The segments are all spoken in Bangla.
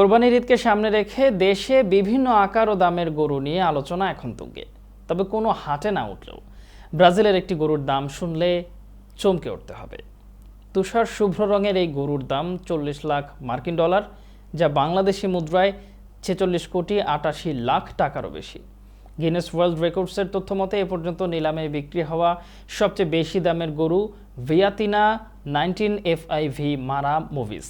কোরবানির ঈদকে সামনে রেখে দেশে বিভিন্ন আকার ও দামের গরু নিয়ে আলোচনা এখন তুঙ্গে। তবে কোনো হাটে না উঠলেও ব্রাজিলের একটি গরুর দাম শুনলে চমকে উঠতে হবে। তুষার শুভ্র রঙের এই গরুর দাম চল্লিশ লাখ মার্কিন ডলার, যা বাংলাদেশি মুদ্রায় ছেচল্লিশ কোটি আটাশি লাখ টাকারও বেশি। গিনেস ওয়ার্ল্ড রেকর্ডসের তথ্য মতে, এ পর্যন্ত নিলামে বিক্রি হওয়া সবচেয়ে বেশি দামের গরু ভিয়াতিনা নাইনটিন এফআইভি মারা মুভিস।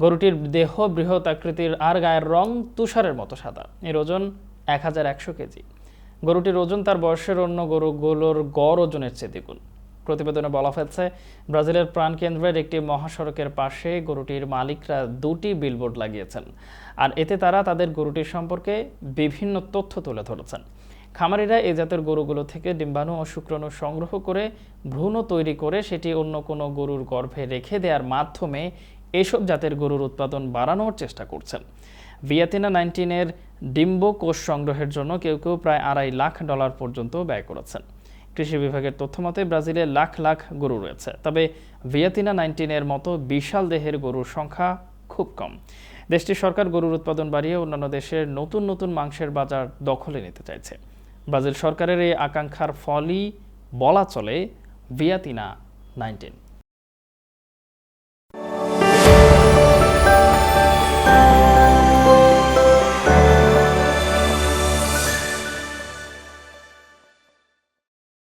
গরুটির দেহ, বৃহৎ আকৃতির আর গায়ের রং তুষারের মতো সাদা। এর ওজন এক হাজার একশো কেজি। গরুটির ওজন তার বয়সের অন্য গরুগুলোর গড় ওজনের চেয়ে দ্বিগুণ। প্রতিবেদনে বলা হয়েছে, ব্রাজিলের প্রাণকেন্দ্রের একটি মহাসড়কের পাশে গরুটির মালিকরা দুটি বিলবোর্ড লাগিয়েছেন। আর এতে তারা তাদের গরুটির সম্পর্কে বিভিন্ন তথ্য তুলে ধরেছেন। খামারিরা এই জাতের গরুগুলো থেকে ডিম্বাণু ও শুক্রাণু সংগ্রহ করে ভ্রূণ তৈরি করে সেটি অন্য কোনো গরুর গর্ভে রেখে দেওয়ার মাধ্যমে এসব জাতের গরুর উৎপাদন বাড়ানোর চেষ্টা করছেন। ভিয়াতিনা নাইনটিনের ডিম্ব কোষ সংগ্রহের জন্য কেউ কেউ প্রায় আড়াই লাখ ডলার পর্যন্ত ব্যয় করেছেন। কৃষি বিভাগের তথ্য মতে ব্রাজিলে লাখ লাখ গরু রয়েছে, তবে ভিয়াতিনা নাইনটিনের মতো বিশাল দেহের গরুর সংখ্যা খুব কম। দেশটির সরকার গরুর উৎপাদন বাড়িয়ে অন্যান্য দেশের নতুন নতুন মাংসের বাজার দখলে নিতে চাইছে। ব্রাজিল সরকারের এই আকাঙ্ক্ষার ফলই বলা চলে ভিয়াতিনা নাইনটিন।